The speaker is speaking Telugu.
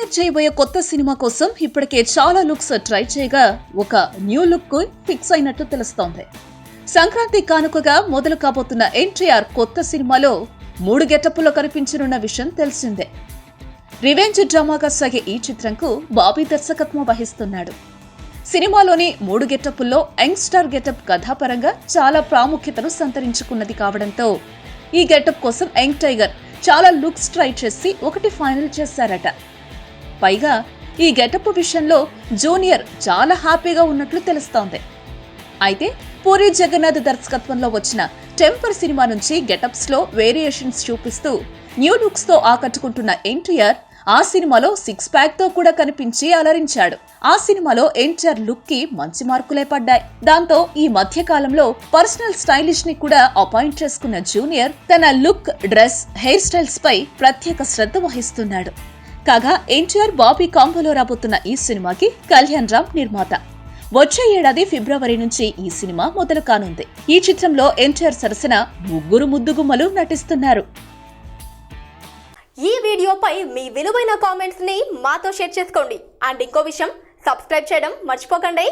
ప్రీమియర్ చేయబోయే కొత్త సినిమా కోసం ఇప్పటికే చాలా లుక్స్ ట్రై చేయగా ఒక న్యూ లుక్కు ఫిక్స్ అయినట్టు తెలుస్తోంది. సంక్రాంతి కానుకగా మొదలు కాబోతున్న ఎన్టీఆర్ కొత్త సినిమాలో మూడు గెటప్పుల్లో కనిపించనున్న విషయం తెలిసిందే. రివెంజ్ డ్రామాగా సాగే ఈ చిత్రంకు బాబీ దర్శకత్వం వహిస్తున్నాడు. సినిమాలోని మూడు గెటప్పుల్లో యంగ్స్టార్ గెటప్ కథాపరంగా చాలా ప్రాముఖ్యతను సంతరించుకున్నది కావడంతో ఈ గెటప్ కోసం యంగ్ టైగర్ చాలా లుక్స్ ట్రై చేసి ఒకటి ఫైనల్ చేశారట. పైగా ఈ గెటప్ విషయంలో జూనియర్ చాలా హ్యాపీగా ఉన్నట్లు తెలుస్తోంది. అయితే పూరి జగన్నాథ్ దర్శకత్వంలో వచ్చిన టెంపర్ సినిమా నుంచి గెటప్స్లో వేరియేషన్స్ చూపిస్తూ న్యూ లుక్స్తో ఆకట్టుకుంటున్న ఎన్టీఆర్ ఆ సినిమాలో సిక్స్ ప్యాక్తో కూడా కనిపించి అలరించాడు. ఆ సినిమాలో ఎన్టీఆర్ లుక్కి మంచి మార్కులే పడ్డాయి. దాంతో ఈ మధ్య కాలంలో పర్సనల్ స్టైలిష్ని కూడా అపాయింట్ చేసుకున్న జూనియర్ తన లుక్ డ్రెస్ హెయిర్ స్టైల్స్ పై ప్రత్యేక శ్రద్ధ వహిస్తున్నాడు. కాగా ఎన్టీఆర్ బాబీ కాంబోలో రాబోతున్న ఈ సినిమాకి కళ్యాణ్ రామ్ నిర్మాత. వచ్చే ఏడాది ఫిబ్రవరి నుంచి ఈ సినిమా మొదలు కానుంది. ఈ చిత్రంలో ఎన్టీఆర్ సరసన ముగ్గురు ముద్దుగుమ్మలు నటిస్తున్నారు. ఈ వీడియోపై మీ విలువైన కామెంట్స్ని మాతో షేర్ చేసుకోండి. అండ్ ఇంకో విషయం సబ్స్క్రైబ్ చేయడం మర్చిపోకండి.